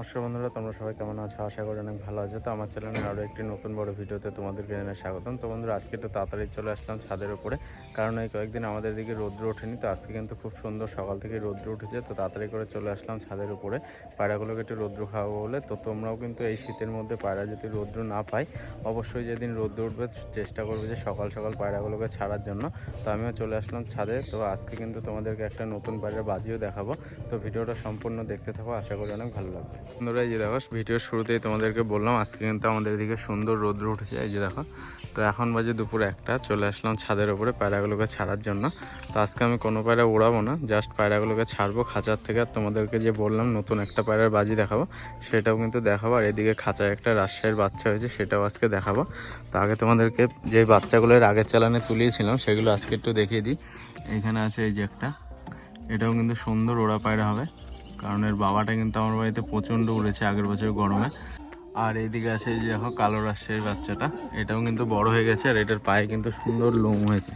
নমস্কার বন্ধুরা, তোমরা সবাই কেমন আছো? আশা করি অনেক ভালো আছো। তো আমার চ্যানেলে আরও একটি নতুন বড় ভিডিওতে তোমাদেরকে জানাই স্বাগতম। তো বন্ধুরা, আজকে একটু তাড়াতাড়ি চলে আসলাম ছাদের উপরে, কারণ এই কয়েকদিন আমাদের দিকে রৌদ্র ওঠেনি, তো আজকে কিন্তু খুব সুন্দর সকাল থেকে রৌদ্র উঠেছে। তো তাড়াতাড়ি করে চলে আসলাম ছাদের উপরে। পায়রাগুলোকে একটু রৌদ্র খাওয়াবো বলে। তো তোমরাও কিন্তু এই শীতের মধ্যে পায়রা যদি রৌদ্র না পাই অবশ্যই যেদিন রৌদ্র উঠবে, চেষ্টা করবে যে সকাল সকাল পায়রাগুলোকে ছাড়ার জন্য। তো আমিও চলে আসলাম ছাদে। তো আজকে কিন্তু তোমাদেরকে একটা নতুন পায়রা বাজিও দেখাবো। তো ভিডিওটা সম্পূর্ণ দেখতে থাকো, আশা করি অনেক ভালো লাগবে। বন্ধুরা যে দেখো ভিডিওর শুরুতেই তোমাদেরকে বললাম, আজকে কিন্তু আমাদের এদিকে সুন্দর রৌদ্র উঠেছে, এই যে দেখো। তো এখন বাজে দুপুর একটা, চলে আসলাম ছাদের ওপরে পায়রাগুলোকে ছাড়ার জন্য। তো আজকে আমি কোনো পায়রা উড়াবো না, জাস্ট পায়রাগুলোকে ছাড়বো, খাঁচার থেকে। আর তোমাদেরকে যে বললাম, নতুন একটা পায়রার বাজি দেখাবো, সেটাও কিন্তু দেখাবো। আর এদিকে খাঁচায় একটা রাজশাহীর বাচ্চা হয়েছে, সেটাও আজকে দেখাবো। তো আগে তোমাদেরকে যে বাচ্চাগুলো এর আগের চালানে তুলিয়েছিলাম, সেগুলো আজকে একটু দেখিয়ে দিই। এইখানে আছে এই যে একটা, এটাও কিন্তু সুন্দর ওড়া পায়রা হবে। কারণ এর বাবাটা কিন্তু আমার বাড়িতে প্রচণ্ড উড়েছে আগের বছর গরমে। আর এইদিকে আছে এই যে দেখো কালো রাজশাহীর বাচ্চাটা। এটাও কিন্তু বড় হয়ে গেছে আর এটার পায়ে কিন্তু সুন্দর লোম হয়েছে।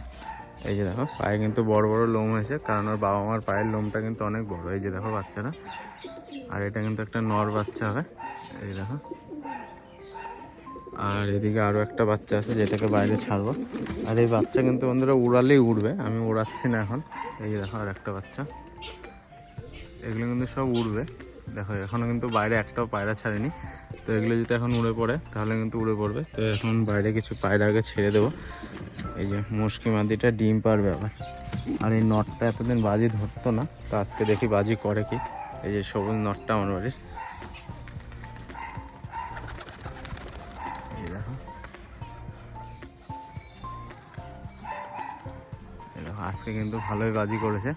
এই যে দেখো, পায়ে কিন্তু বড় বড় লোম হয়েছে, কারণ ওর বাবা মার পায়ের লোমটা কিন্তু অনেক বড়। এই যে দেখো বাচ্চাটা। আর এটা কিন্তু একটা নর বাচ্চা হবে। এই দেখো। আর এদিকে আরও একটা বাচ্চা আছে যেটাকে বাইরে ছাড়বো। আর এই বাচ্চা কিন্তু বন্ধুরা উড়ালেই উড়বে, আমি উড়াচ্ছি না এখন। এই দেখো আর একটা বাচ্চা। এগুলো কিন্তু সব উড়বে। দেখো এখনও কিন্তু বাইরে একটাও পায়রা ছাড়েনি। তো এগুলো যদি এখন উড়ে পড়ে, তাহলে কিন্তু উড়ে পড়বে। তো এখন বাইরে কিছু পায়রা আগে ছেড়ে দেবো। এই যে মুশকি মাদিটা ডিম পারবে আবার আর এই নটটা এতদিন বাজি ধরতো না, তো আজকে দেখি বাজি করে কি। এই যে সবুজ নটটা আমার বাড়ির। আজকে কিন্তু ভালোই বাজি করেছে।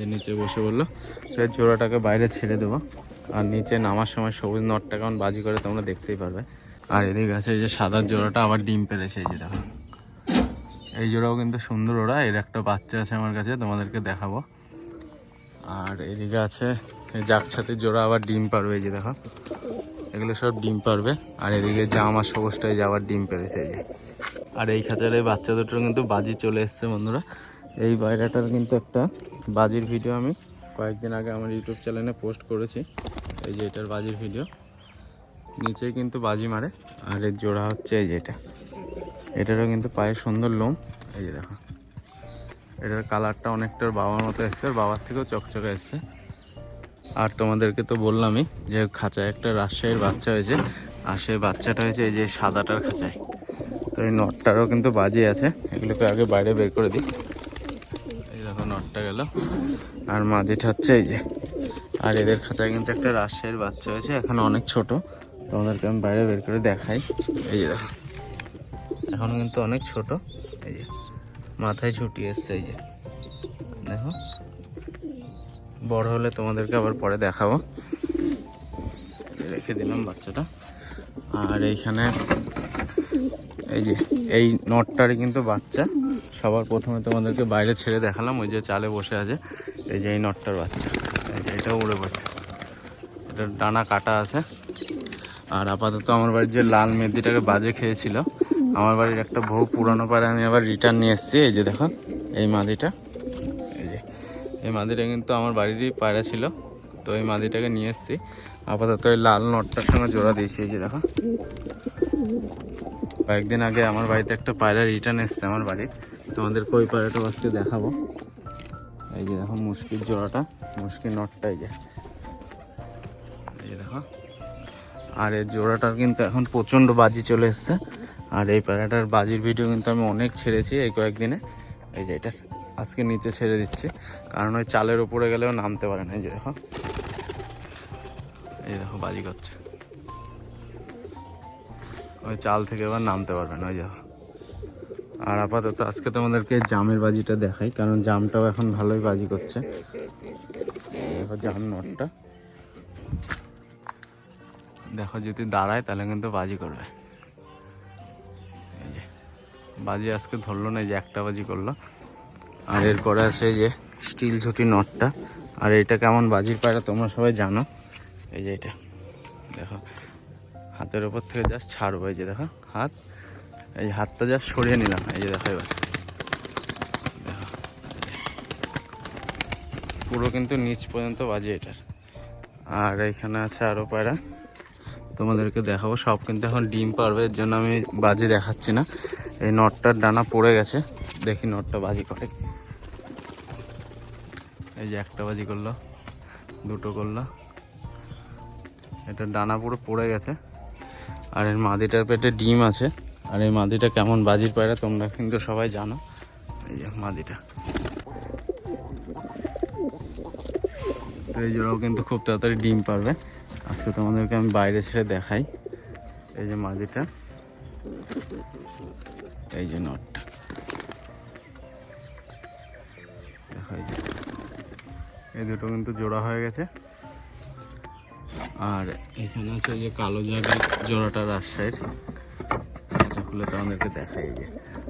যে নিচে বসে বলল সেই জোড়াটাকে বাইরে ছেড়ে দেবো। আর নিচে নামার সময় সবুজ নটটা কেমন বাজি করে তোমরা দেখতেই পারবে। আর এদিকে আছে যে সাদার জোড়াটা আবার ডিম পেরেছে, এই যে দেখো। এই জোড়াও কিন্তু সুন্দর ওরা, এর একটা বাচ্চা আছে আমার কাছে, তোমাদেরকে দেখাবো। আর এদিকে আছে এই জাকছাতের জোড়া আবার ডিম পারবে, এই যে দেখো। এগুলো সব ডিম পারবে, আর এদিকে জাম সবুজটাই যে আবার ডিম পেরেছে, এই যে। আর এই খাঁচার এই বাচ্চা দুটোর কিন্তু বাজি চলে এসছে, বন্ধুরা। এই বাইরাটার কিন্তু একটা বাজির ভিডিও আমি কয়েকদিন আগে আমার ইউটিউব চ্যানেলে পোস্ট করেছি। এই যে এটার বাজির ভিডিও নিচে কিন্তু বাজি মারে, আর এর জোড়া হচ্ছে এই যে এটা। এটারও কিন্তু পায়ে সুন্দর লোম। এই যে দেখো। এটার কালারটা অনেকটা বাবার মতো এসছে ওর বাবার থেকেও চকচকে এসছে। আর তোমাদেরকে তো বললামই যে খাঁচায় একটা রাজশাহীর বাচ্চা হয়েছে, আর সেই বাচ্চাটা হয়েছে এই যে সাদাটার খাঁচায়। তো এই নটটারও কিন্তু বাজি আছে। এগুলোকে আগে বাইরে বের করে দিই। দেখো নটটা গেল। আর মাদিটা হচ্ছে এই যে। আর এদের খাঁচায় কিন্তু একটা রাজশাহীর বাচ্চা হয়েছে, এখন অনেক ছোট। তোমাদেরকে আমি বাইরে বের করে দেখাই। এই যে দেখো। এখনও কিন্তু অনেক ছোট। এই যে, মাথায় ছুটি এসছে, এই যে। দেখো। বড় হলে তোমাদেরকে আবার পরে দেখাবো। রেখে দিলাম বাচ্চাটা। আর এইখানে এই যে, এই নটটারই কিন্তু বাচ্চা। সবার প্রথমে তোমাদেরকে বাইরে ছেড়ে দেখালাম, ওই যে চালে বসে আছে। এই যে এই নটটার বাচ্চা। এই যে উড়ে পড়ছে। এটার ডানা কাটা আছে। আর আপাতত আমার বাড়ির যে লাল মেদিটাকে বাজে খেয়েছিল, আমার বাড়ির একটা বহু পুরনো পাড়ে আমি আবার রিটার্ন নিয়ে এসেছি। এই যে দেখো, এই মাদিটা। এই যে, এই মাদিটা কিন্তু আমার বাড়িরই পায়রা ছিল। তো এই মাদিটাকে নিয়ে এসেছি। আপাতত এই লাল নটটার সঙ্গে জোড়া দিয়েছি। এই যে দেখো। কয়েকদিন আগে আমার বাড়িতে একটা পায়রা রিটার্ন এসছে আমার বাড়ি তোমাদের কই পায়রাটা আজকে দেখাবো। এই যে দেখো মুশকিল জোড়াটা মুশকিল নটটা এই যে। এই যে দেখো। আর এই জোড়াটার কিন্তু এখন প্রচণ্ড বাজি চলে এসছে। আর এই পায়রাটার বাজির ভিডিও কিন্তু আমি অনেক ছেড়েছি এই কয়েকদিনে। এই যে এটা আজকে নিচে ছেড়ে দিচ্ছি। কারণ ওই চালের উপরে গেলেও নামতে পারে না, এই যে দেখো। এই দেখো বাজি করছে। ওই চাল থেকে এবার নামতে পারবে না, ওই দেখো। আর আপাতত আজকে তোমাদেরকে জামের বাজিটা দেখাই, কারণ জামটাও এখন ভালোই বাজি করছে। জাম নটটা। দেখো যদি দাঁড়ায়, তাহলে কিন্তু বাজি করবে। বাজি আজকে ধরলো না যে একটা বাজি করল। আর এরপরে আছে যে স্টিল ঝুটি নটটা। আর এটা কেমন বাজির পায়রা তোমরা সবাই জানো। এই যে এটা, দেখো। হাতের ওপর থেকে জাস্ট ছাড়বো, এই যে দেখো, হাত। এই হাতটা যা সরিয়ে নিলাম। এই যে দেখো এবার। পুরো কিন্তু নিচ পর্যন্ত বাজে এটার। আর এখানে আছে আরও পায়রা। তোমাদেরকে দেখাবো। সব কিন্তু এখন ডিম পারবে, এর জন্য আমি বাজি দেখাচ্ছি না। এই নটটার ডানা পড়ে গেছে। দেখি নটটা বাজি করে। এই যে একটা বাজি করল, দুটো করল। এটা ডানা পুরো পড়ে গেছে। আর এর মাদিটার পেটে ডিম আছে। আর এই মাদিটা কেমন বাজির পায়রা তোমরা কিন্তু সবাই জানো। এই যে মাদিটা। এই জোড়াও কিন্তু খুব তাড়াতাড়ি ডিম পারবে। আজকে তোমাদেরকে আমি বাইরে ছেড়ে দেখাই। এই যে মাদিটা। এই যে নটটা। দেখো এই দুটো কিন্তু জোড়া হয়ে গেছে। আর এখানে আছে যে কালো জায়গায় জোড়াটা রাজশাহীর। খুলে তোমাদেরকে দেখাই যে।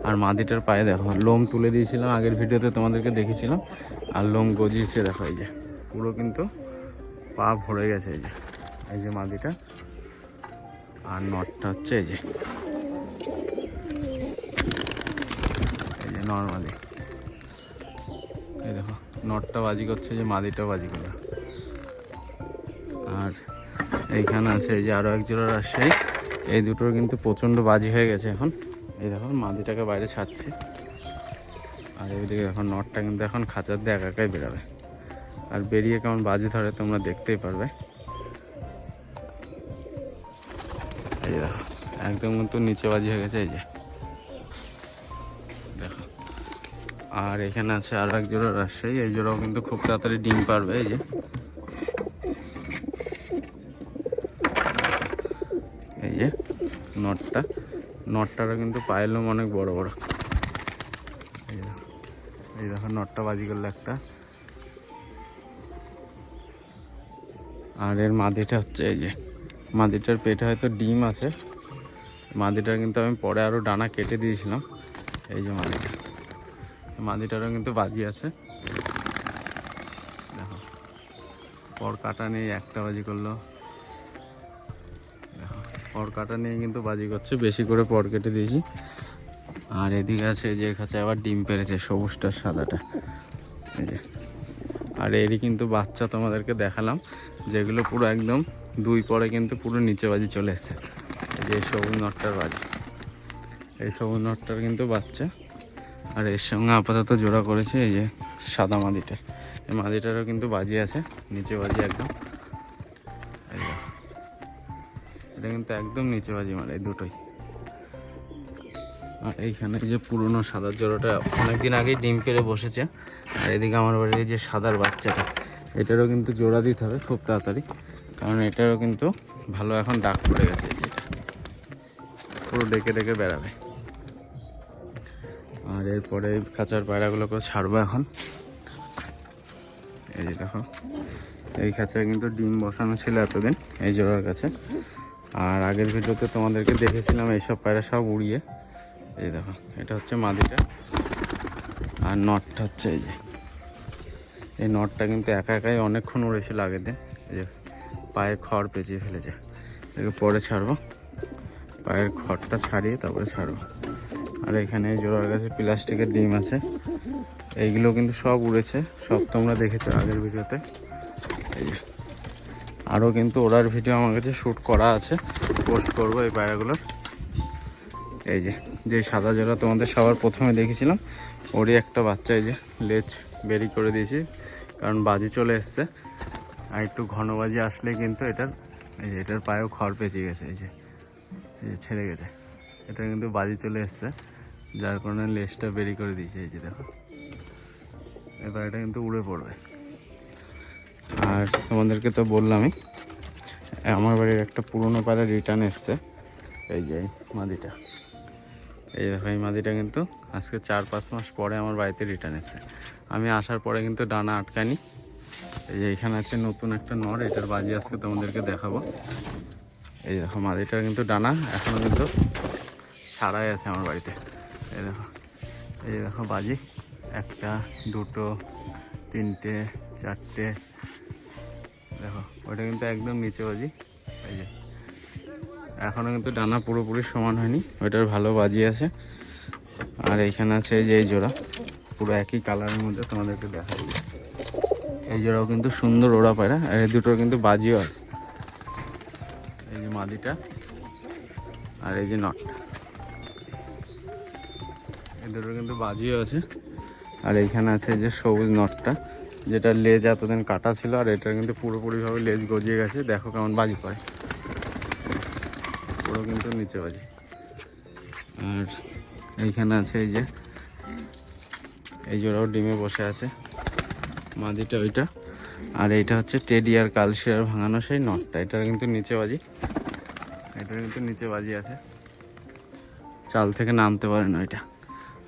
আর মাদিটার পায়ে দেখো, লোম তুলে দিয়েছিলাম, আগের ভিডিওতে তোমাদেরকে দেখেছিলাম। আর লোম গজিয়েছে, দেখো এই যে। পুরো কিন্তু পা ভরে গেছে এই যে। এই যে মাদিটা। আর নটটা হচ্ছে এই যে। এই যে নর্মালি এই দেখো, নটটা বাজি করছে যে মাদিটা বাজি করল। আর এইখানে আছে এই যে আরও এক জোড়া রাজশাহী। এই দুটোর কিন্তু প্রচণ্ড বাজি হয়ে গেছে এখন। এই দেখো, মাদিটাকে বাইরে ছাড়ছে। আর এইদিকে এখন নটটা কিন্তু এখন খাঁচার দিয়ে একা একাই বেরোবে। আর বেরিয়ে কেমন বাজি ধরে তোমরা দেখতেই পারবে। এই দেখো, একদম কিন্তু নিচে বাজি হয়ে গেছে, এই যে। দেখো। আর এখানে আছে আর এক জোড়া রাজশাহী, এই জোড়াও কিন্তু খুব তাড়াতাড়ি ডিম পারবে, এই যে এই যে নটটা নটটারও কিন্তু পায়ের লোম অনেক বড় বড়। এই দেখো নটটা বাজি করল একটা। আর এর মাদিটা হচ্ছে এই যে, মাদিটার পেটে হয়তো ডিম আছে। মাদিটার কিন্তু আমি পরে আরও ডানা কেটে দিয়েছিলাম। এই যে মাদিটা, মাদিটারও কিন্তু বাজি আছে। দেখো, পর কাটা নেই, একটা বাজি করল। কাটা নিয়ে কিন্তু বাজি করছে, বেশি করে পর কেটে দিয়েছি। আর এদিকে আছে যে কাছে আবার ডিম পেরেছে, সবুজটা, সাদাটা। এই যে। আর এরই কিন্তু বাচ্চা তোমাদেরকে দেখালাম, যেগুলো পুরো একদম দুই পরে কিন্তু পুরো নিচে বাজি চলে এসছে। এই যে সবুজ নটটার বাজি। এই সবুজ নটটার কিন্তু বাচ্চা। আর এর সঙ্গে আপাতত জোড়া করেছে এই যে সাদা মাদিটা এই মাদিটারও কিন্তু বাজি আছে, নিচে বাজি একদম। কিন্তু একদম নিচে বাজি মারে দুটোই। আর এইখানে যে পুরনো সাদার জোড়াটা অনেকদিন আগেই ডিম পেড়ে বসেছে। আর এদিকে আমার বাড়ির যে সাদার বাচ্চাটা, এটারও কিন্তু জোড়া দিতে হবে খুব তাড়াতাড়ি, কারণ এটারও কিন্তু ভালো এখন ডাক পড়ে গেছে এই যে পুরো ডেকে ডেকে বেড়াবে। আর এরপরে খাঁচার পায়রাগুলোকে ছাড়বো এখন। এই যে দেখো, এই খাঁচায় কিন্তু ডিম বসানো ছিল এতদিন, এই জোড়ার কাছে। আর আগের ভিডিওতে তোমাদেরকে দেখেছিলাম এইসব পায়রা সব উড়িয়ে। এই দেখো, এটা হচ্ছে মাদিটা, আর নটটা হচ্ছে এই যে। এই নটটা কিন্তু একা একাই অনেকক্ষণ উড়েছিল আগের দিন এই যে পায়ে খড় পেঁচিয়ে ফেলেছে। একে পরে ছাড়বো। পায়ের খড়টা ছাড়িয়ে তারপরে ছাড়বো। আর এখানে জোড়ার কাছে প্লাস্টিকের ডিম আছে। এইগুলো কিন্তু সব উড়েছে। সব তোমরা দেখেছ আগের ভিডিওতে। এই যে আরও কিন্তু ওরার ভিডিও আমার কাছে শ্যুট করা আছে। পোস্ট করব এই পায়রাগুলোর। এই যে যে সাদা জোড়া তোমাদের সবার প্রথমে দেখেছিলাম, ওরই একটা বাচ্চা এই যে, লেজ বেরি করে দিয়েছি, কারণ বাজি চলে এসছে। আর একটু ঘন বাজি আসলে কিন্তু এটার, এই যে এটার পায়েও খড় পেঁচে গেছে, এই যে এই যে ছেড়ে গেছে। এটা কিন্তু বাজি চলে এসছে, যার কারণে লেজটা বেরি করে দিয়েছে, এই যে দেখো। এবার এটা কিন্তু উড়ে পড়বে। আর তোমাদেরকে তো বললামই, আমার বাড়ির একটা পুরনো পাড়া রিটার্ন এসছে। এই যে মাদিটা। এই দেখো, এই মাদিটা কিন্তু আজকে চার পাঁচ মাস পরে আমার বাড়িতে রিটার্ন এসেছে। আমি আসার পরে কিন্তু ডানা আটকানি এই যে এখানে আছে নতুন একটা নর, এটার বাজি আজকে তোমাদেরকে দেখাবো। এই দেখো, মাদিটার কিন্তু ডানা এখনও কিন্তু ছাড়াই আছে আমার বাড়িতে। এই দেখো এই দেখো বাজি। একটা, দুটো, তিনটে, চারটে ওটা কিন্তু একদম নিচে বাজি। এই যে। এখনও কিন্তু ডানা পুরোপুরি সমান হয়নি ওইটার ভালো বাজি আছে। আর এইখানে আছে যে এই জোড়া, পুরো একই কালারের মধ্যে তোমাদেরকে দেখা যাবে এই জোড়াও কিন্তু সুন্দর ওড়া পায়রা, আর এই দুটোর কিন্তু বাজিও আছে। এই যে মাদিটা, আর এই যে নট। এই দুটোর কিন্তু বাজিও আছে। আর এইখানে আছে যে সবুজ নটটা। যেটা লেজ এতদিন কাটা ছিল আর এটা কিন্তু পুরোপুরিভাবে লেজ গজিয়ে গেছে। দেখো কেমন বাজি পায়। পুরো কিন্তু নিচে বাজি। আর এইখানে আছে এই যে, এই জোড়াও ডিমে বসে আছে। মাদিটা ওইটা। আর এইটা হচ্ছে টেডি আর কালশিয়ার ভাঙানো সেই নটটা। এটার কিন্তু নিচে বাজি। এটার কিন্তু নিচে বাজি আছে। চাল থেকে নামতে পারে না এটা।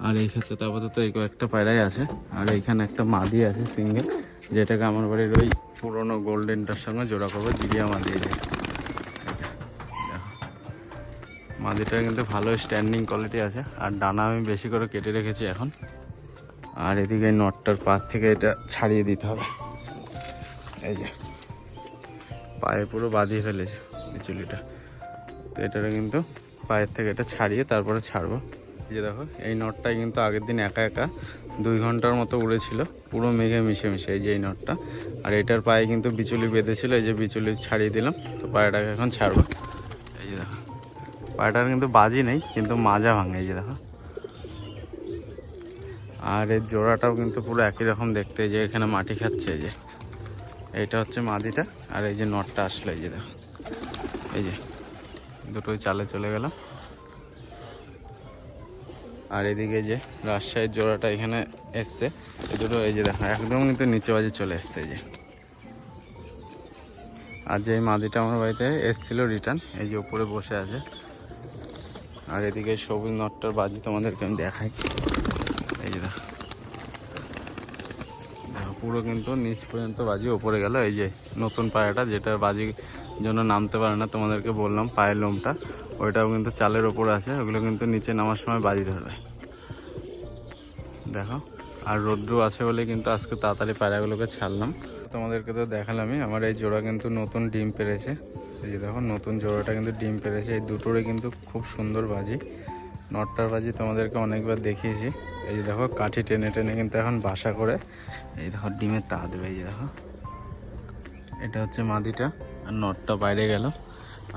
আর এই ক্ষেত্রে আপাতত এই কয়েকটা পায়রাই আছে। আর এইখানে একটা মাদি আছে সিঙ্গেল যেটাকে আমার বাড়ির ওই পুরোনো গোল্ডেনটার সঙ্গে জোড়া করব, জিরিয়া মাদি মাদিটার কিন্তু ভালো স্ট্যান্ডিং কোয়ালিটি আছে, আর ডানা আমি বেশি করে কেটে রেখেছি এখন। আর এদিকে নটটার পা থেকে এটা ছাড়িয়ে দিতে হবে। এই যে, পায়ে পুরো বাঁধিয়ে ফেলেছে এই চুলিটা। তো এটারে কিন্তু পায়ের থেকে এটা ছাড়িয়ে তারপরে ছাড়বো। এই যে দেখো, এই নটটাই কিন্তু আগের দিন একা একা দুই ঘণ্টার মতো উড়েছিল। পুরো মেঘে মিশে মিশে এই যে এই নটটা। আর এটার পায়ে কিন্তু বিচুলি বেঁধেছিল, এই যে বিচুলি ছাড়িয়ে দিলাম। তো পায়েটাকে এখন ছাড়বো। এই যে দেখো, পায়েটার কিন্তু বাজি নেই, কিন্তু মাজা ভাঙে, এই যে দেখো। আর এর জোড়াটাও কিন্তু পুরো একই রকম দেখতে যে এখানে মাটি খাচ্ছে, এই যে। এইটা হচ্ছে মাদিটা, আর এই যে নটটা আসলো, এই যে দেখো। এই যে, দুটোই চালে চলে গেল আর এদিকে যে রাজশাহীর জোড়াটা এখানে এসছে, এই দুটো এই যে দেখো একদম কিন্তু নিচে বাজে চলে এসছে এই যে। আর যে মাদিটা আমার বাড়িতে এসছিল রিটার্ন, এই যে উপরে বসে আছে। আর এদিকে সবুজ নটটার বাজি তোমাদেরকে আমি দেখাই। এই যে দেখো। পুরো কিন্তু নিচ পর্যন্ত বাজি, ওপরে গেল। এই যে নতুন পায়রাটা যেটা বাজি জন্য নামতে পারে না তোমাদেরকে বললাম, পায়ের লোমটা। ওইটাও কিন্তু চালের ওপরে আছে, ওগুলো কিন্তু নিচে নামার সময় বাজি ধরবে। দেখো, আর রোদ্রু আছে বলে কিন্তু আজকে তাড়াতাড়ি পায়রাগুলোকে ছাড়লাম। তোমাদেরকে তো দেখালামই, আমার এই জোড়া কিন্তু নতুন ডিম পেরেছে। এই যে দেখো, নতুন জোড়াটা কিন্তু ডিম পেরেছে, এই দুটোরে কিন্তু খুব সুন্দর বাজি। নটটার বাজি তোমাদেরকে অনেকবার দেখিয়েছি। এই যে দেখো, কাঠি টেনে টেনে কিন্তু এখন বাসা করে। এই দেখো, ডিমের তা দেবে, এই যে দেখো। এটা হচ্ছে মাদিটা, আর নটটা বাইরে গেল।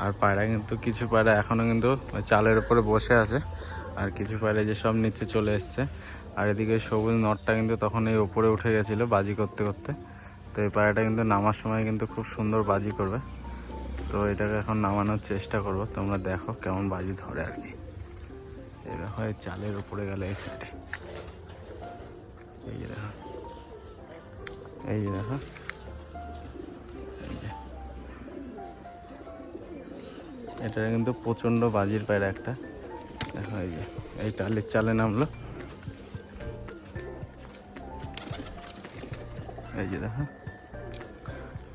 আর পায়রা কিন্তু কিছু পায়রা এখনও কিন্তু চালের উপরে বসে আছে। আর কিছু পায়রা যে সব নিচে চলে এসছে। আর এদিকে সবুজ নটটা কিন্তু তখন এই ওপরে উঠে গেছিল বাজি করতে করতে। তো এই পায়রাটা কিন্তু নামার সময় কিন্তু খুব সুন্দর বাজি করবে। তো এটাকে এখন নামানোর চেষ্টা করব। তোমরা দেখো কেমন বাজি ধরে আর কি। এই হয় চালের উপরে গেলে এই সাইডে এই যে দেখো। এই যে দেখো। এটা কিন্তু প্রচণ্ড বাজির পায়রা একটা। দেখো এই যে, এই টালের চালে নামলো। এই যে দেখো,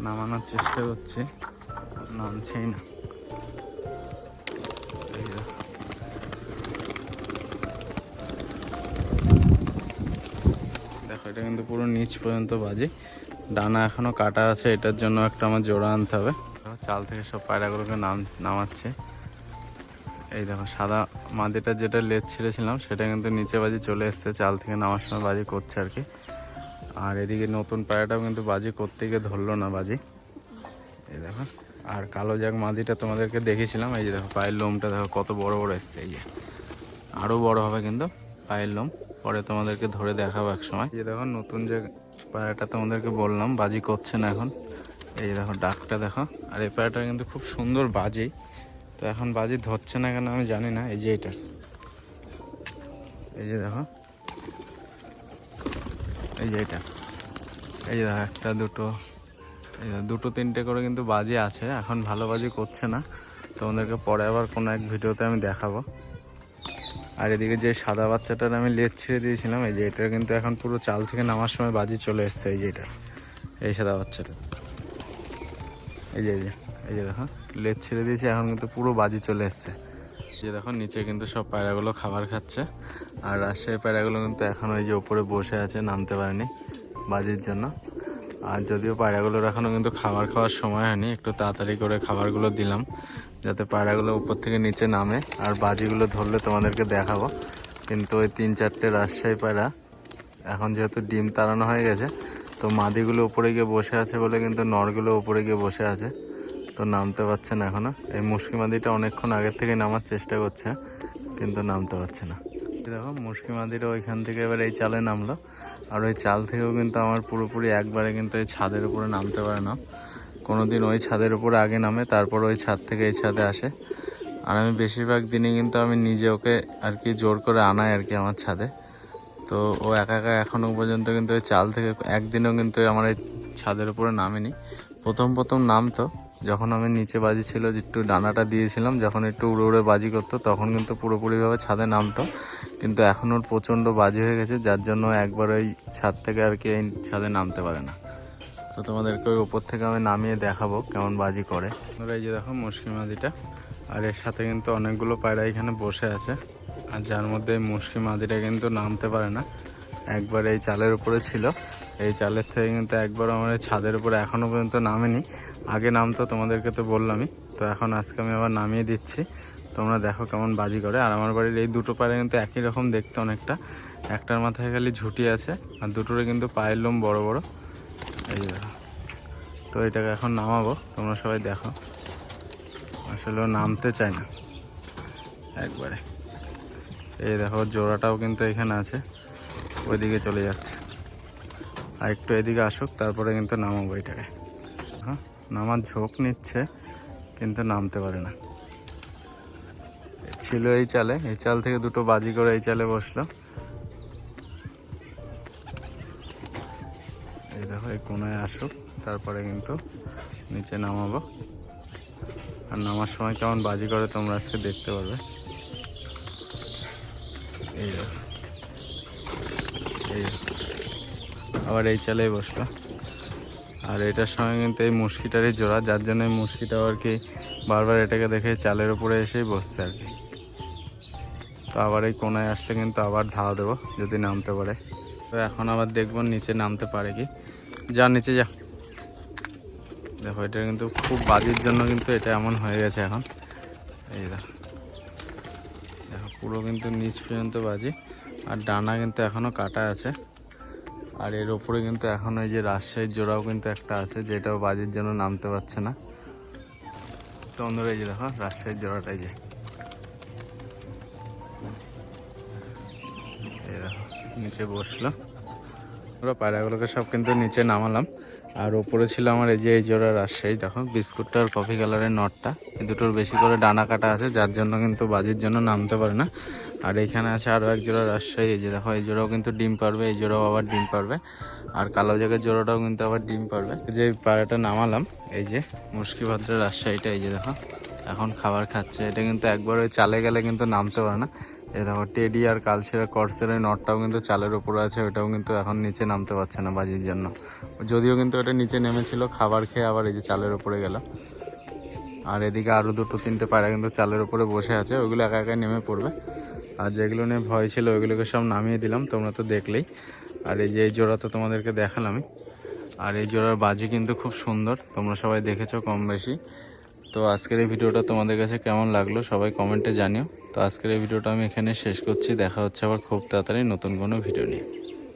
নামানোর চেষ্টা করছে, নামছেই না। দেখো। এটা কিন্তু পুরো নিচ পর্যন্ত বাজে। ডানা এখনও কাটা আছে, এটার জন্য একটা আমার জোড়া আনতে হবে। দেখো, চাল থেকে সব পায়রাগুলোকে নাম নামাচ্ছে। এই দেখো সাদা মাদিটা যেটা লেজ ছেড়েছিলাম সেটা কিন্তু নিচে বাজি চলে এসছে চাল থেকে নামার সময় বাজি করছে আর কি। আর এদিকে নতুন পায়রাটাও কিন্তু বাজি করতে গিয়ে ধরলো না বাজি। এই দেখো আর কালো জাগ মাদিটা তোমাদেরকে দেখেছিলাম এই যে দেখো পায়ের লোমটা দেখো কত বড় বড় এসছে এই যে। আরও বড় হবে কিন্তু পায়ের লোম পরে তোমাদেরকে ধরে দেখাবো এক সময়। যে দেখো নতুন যে পায়রাটা তোমাদেরকে বললাম বাজি করছে না এখন। এই যে দেখো ডাকটা দেখো। আর এই পায়রাটা কিন্তু খুব সুন্দর বাজি। তো এখন বাজি ধরছে না কেন আমি জানি না, এই যে এটা এই যে দেখো। এই যে এটা। এই যে দেখো, একটা, দুটো। এই দুটো, তিনটে করে কিন্তু বাজি আছে। এখন ভালো বাজি করছে না। তোমাদেরকে পরে আবার কোনো এক ভিডিওতে আমি দেখাবো। আর এদিকে যে সাদা বাচ্চাটার আমি লেজ ছেড়ে দিয়েছিলাম, এই যে এটার কিন্তু এখন পুরো চাল থেকে নামার সময় বাজি চলে এসছে, এই যে এটা। এই সাদা বাচ্চাটা। এই যে এই যে দেখো লেজ ছেড়ে দিয়েছি, এখন কিন্তু পুরো বাজি চলে এসছে। যে দেখো, নিচে কিন্তু সব পায়রাগুলো খাবার খাচ্ছে। আর রাজশাহী পায়রাগুলো কিন্তু এখন ওই যে উপরে বসে আছে, নামতে পারেনি বাজির জন্য। আর যদিও পায়রাগুলোর এখনও কিন্তু খাবার খাওয়ার সময় হয়নি, একটু তাড়াতাড়ি করে খাবারগুলো দিলাম, যাতে পায়রাগুলো উপর থেকে নিচে নামে। আর বাজিগুলো ধরলে তোমাদেরকে দেখাবো। কিন্তু ওই তিন চারটে রাজশাহী পায়রা, এখন যেহেতু ডিম তাড়ানো হয়ে গেছে তো মাদিগুলো উপরে গিয়ে বসে আছে বলে কিন্তু নরগুলো উপরে গিয়ে বসে আছে। তো নামতে পারছে না এখনও। এই মুশকি মাদিটা অনেকক্ষণ আগের থেকে নামার চেষ্টা করছে, কিন্তু নামতে পারছে না। দেখো, মুশকি মাদিটা ওইখান থেকে এবার এই চালে নামলো। আর ওই চাল থেকেও কিন্তু আমার পুরোপুরি একবারে কিন্তু এই ছাদের উপরে নামতে পারে না। কোনো দিন ওই ছাদের উপরে আগে নামে, তারপর ওই ছাদ থেকে এই ছাদে আসে। আর আমি বেশিরভাগ দিনই কিন্তু আমি নিজে ওকে আর কি জোর করে আনাই আর কি আমার ছাদে। তো ও একা একা এখনও পর্যন্ত কিন্তু ওই চাল থেকে একদিনও কিন্তু আমার এই ছাদের উপরে নামেনি। প্রথম প্রথম নামতো। যখন আমি নিচে বাজি ছিল যে একটু ডানাটা দিয়েছিলাম, যখন একটু উড়ে উড়ে বাজি করতো, তখন কিন্তু পুরোপুরিভাবে ছাদে নামতো। কিন্তু এখন ওর প্রচণ্ড বাজি হয়ে গেছে, যার জন্য একবার ওই ছাদ থেকে আর কি এই ছাদে নামতে পারে না। তো তোমাদেরকে ওই ওপর থেকে আমি নামিয়ে দেখাবো কেমন বাজি করে। তোমরা এই যে দেখো মুশকিল মাদিটা, আর এর সাথে কিন্তু অনেকগুলো পায়রা এখানে বসে আছে। আর যার মধ্যে মুশকি মাদিটা কিন্তু নামতে পারে না। একবার এই চালের উপরে ছিল। এই চালের থেকে কিন্তু একবার আমার ছাদের উপরে এখনও পর্যন্ত নামেনি। আগে নামতো, তোমাদেরকে তো বললামই। তো এখন আজকে আমি আবার নামিয়ে দিচ্ছি। তোমরা দেখো কেমন বাজি করে। আর আমার বাড়ির এই দুটো পায়রা কিন্তু একই রকম দেখতে অনেকটা। একটার মাথায় খালি ঝুটি আছে, আর দুটোরে কিন্তু পায়ের লোম বড় বড়। এই তো এটাকে এখন নামাবো। তোমরা সবাই দেখো। আসলে নামতে চায় না। একবারে। এই দেখো, জোড়াটাও কিন্তু এখানে আছে। ওইদিকে চলে যাচ্ছে। আর একটু এদিকে আসুক, তারপরে কিন্তু নামাবো এটাকে। হ্যাঁ নামার ঝোঁক নিচ্ছে, কিন্তু নামতে পারে না। ছিল এই চালে, এই চাল থেকে দুটো বাজি করে এই চালে বসল। এই দেখো, এই কোনায় আসুক, তারপরে কিন্তু নিচে নামাবো। আর নামার সময় কেমন বাজি করে তোমরা আজকে দেখতে পারবে। এই এই আবার এই চালেই বসল। আর এটার সঙ্গে কিন্তু এই মুশকিটারই জোড়া, যার জন্য এই মুশকিটাও আর কি বারবার এটাকে দেখে চালের উপরে এসেই বসছে আর কি। তো আবার এই কোনায় আসলে কিন্তু আবার ধাওয়া দেবো, যদি নামতে পারে। তো এখন আবার দেখব নিচে নামতে পারে কি। যা, নিচে যা। দেখো, এটা কিন্তু খুব বাজির জন্য কিন্তু এটা এমন হয়ে গেছে এখন। এই দেখো। পুরো কিন্তু নিচ পর্যন্ত বাজি, আর ডানা কিন্তু এখনও কাটা আছে। আর এর ওপরে কিন্তু এখন ওই যে রাজশাহীর জোড়াও কিন্তু একটা আছে, যেটাও বাজির জন্য নামতে পারছে না। তো অন্যরা এই যে দেখো, রাজশাহীর জোড়াটাই যে। নিচে বসল। ওরা পায়রাগুলোকে সব কিন্তু নিচে নামালাম। আর ওপরে ছিল আমার এই যে এই জোড়া রাজশাহী, দেখো, বিস্কুটটা আর কফি কালারের নটটা এই দুটোর বেশি করে ডানা কাটা আছে, যার জন্য কিন্তু বাজির জন্য নামতে পারে না। আর এখানে আছে আরও এক জোড়া রাজশাহী, এই যে দেখো, এই জোড়াও কিন্তু ডিম পারবে, এই জোড়াও আবার ডিম পারবে। আর কালো জায়গার জোড়াটাও কিন্তু আবার ডিম পারবে। যে পায়রাটা নামালাম, এই যে মুশকি ভাদ্রের রাজশাহীটা, এই যে দেখো, এখন খাবার খাচ্ছে। এটা কিন্তু একবার ওই চালে গেলে কিন্তু নামতে পারে না। দেখো টেডি আর কালসেরা কর্সের ওই নটটাও কিন্তু চালের উপরে আছে ওটাও কিন্তু এখন নিচে নামতে পারছে না বাজির জন্য। যদিও কিন্তু ওটা নিচে নেমেছিল, খাবার খেয়ে আবার এই যে চালের উপরে গেল। আর এদিকে আরও দুটো তিনটে পায়রা কিন্তু চালের উপরে বসে আছে, ওইগুলো একা একা নেমে পড়বে। আর যেগুলো নিয়ে ভয় ছিল, ওইগুলোকে সব নামিয়ে দিলাম, তোমরা তো দেখলেই। আর এই যে এই জোড়া তো তোমাদেরকে দেখালামই। আর এই জোড়ার বাজি কিন্তু খুব সুন্দর, তোমরা সবাই দেখেছ কম বেশি। তো আজকের এই ভিডিওটা তোমাদের কাছে কেমন লাগল সবাই কমেন্টে জানিও। তো আজকের এই ভিডিওটা আমি এখানে শেষ করছি। দেখা হচ্ছে আবার খুব তাড়াতাড়ি নতুন কোনো ভিডিও নিয়ে।